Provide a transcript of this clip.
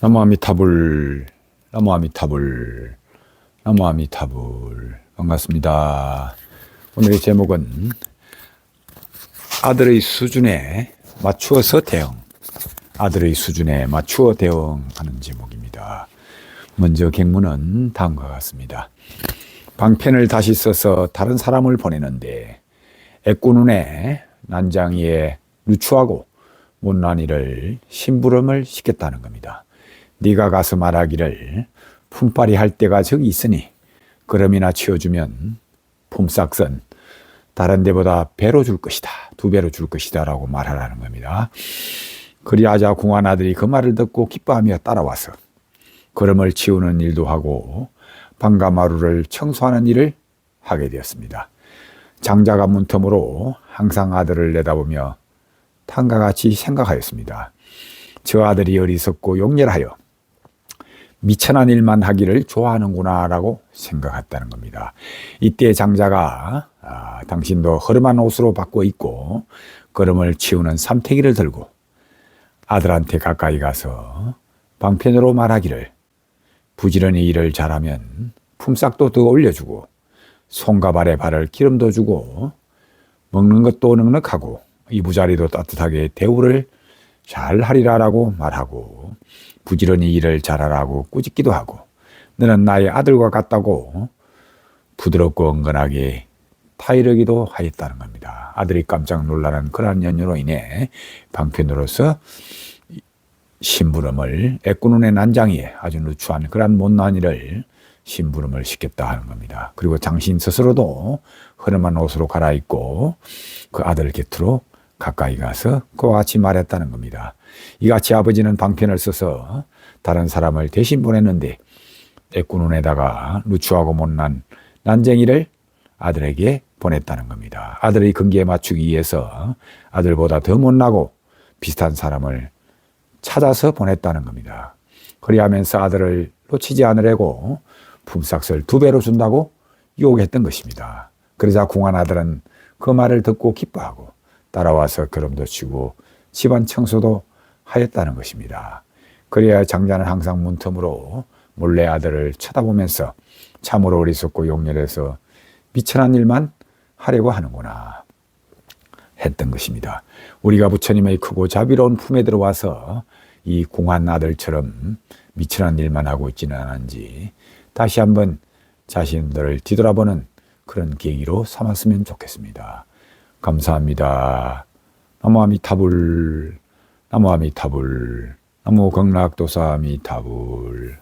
나무 아미타불, 나무 아미타불, 나무 아미타불. 반갑습니다. 오늘의 제목은 아들의 수준에 맞추어서 대응. 아들의 수준에 맞추어 대응하는 제목입니다. 먼저 갱문은 다음과 같습니다. 방편을 다시 써서 다른 사람을 보내는데 애꾸눈에 난장이에 누추하고 못난 이를 심부름을 시켰다는 겁니다. 네가 가서 말하기를 품빨이 할 때가 저기 있으니 그럼이나 치워주면 품삯은 다른 데보다 배로 줄 것이다. 두 배로 줄 것이다. 라고 말하라는 겁니다. 그리하자 궁한 아들이 그 말을 듣고 기뻐하며 따라와서 걸음을 치우는 일도 하고 방과 마루를 청소하는 일을 하게 되었습니다. 장자가 문틈으로 항상 아들을 내다보며 탕과 같이 생각하였습니다. 저 아들이 어리석고 용렬하여 미천한 일만 하기를 좋아하는구나라고 생각했다는 겁니다. 이때 장자가 아, 당신도 허름한 옷으로 바꿔 입고 걸음을 치우는 삼태기를 들고 아들한테 가까이 가서 방편으로 말하기를 부지런히 일을 잘하면 품삯도 더 올려주고 손과 발에 발을 기름도 주고 먹는 것도 넉넉하고 이부자리도 따뜻하게 대우를 잘 하리라라고 말하고 부지런히 일을 잘하라고 꾸짖기도 하고 너는 나의 아들과 같다고 부드럽고 은근하게 타이르기도 하였다는 겁니다. 아들이 깜짝 놀라는 그러한 연유로 인해 방편으로서 심부름을 애꾸눈의 난장이에 아주 누추한 그러한 못난 일을 심부름을 시켰다 하는 겁니다. 그리고 장신 스스로도 흐름한 옷으로 갈아입고 그 아들 곁으로 가까이 가서 그와 같이 말했다는 겁니다. 이같이 아버지는 방편을 써서 다른 사람을 대신 보냈는데 애꾸눈에다가 누추하고 못난 난쟁이를 아들에게 보냈다는 겁니다. 아들의 근기에 맞추기 위해서 아들보다 더 못나고 비슷한 사람을 찾아서 보냈다는 겁니다. 그리하면서 아들을 놓치지 않으려고 품삯을 두 배로 준다고 유혹했던 것입니다. 그러자 궁한 아들은 그 말을 듣고 기뻐하고 따라와서 걸음도 치고 집안 청소도 하였다는 것입니다. 그래야 장자는 항상 문틈으로 몰래 아들을 쳐다보면서 참으로 어리석고 용렬해서 미천한 일만 하려고 하는구나 했던 것입니다. 우리가 부처님의 크고 자비로운 품에 들어와서 이 공한 아들처럼 미천한 일만 하고 있지는 않은지 다시 한번 자신들을 뒤돌아보는 그런 계기로 삼았으면 좋겠습니다. 감사합니다. 나무 아미타불, 나무 아미타불, 나무 극락도사 아미타불.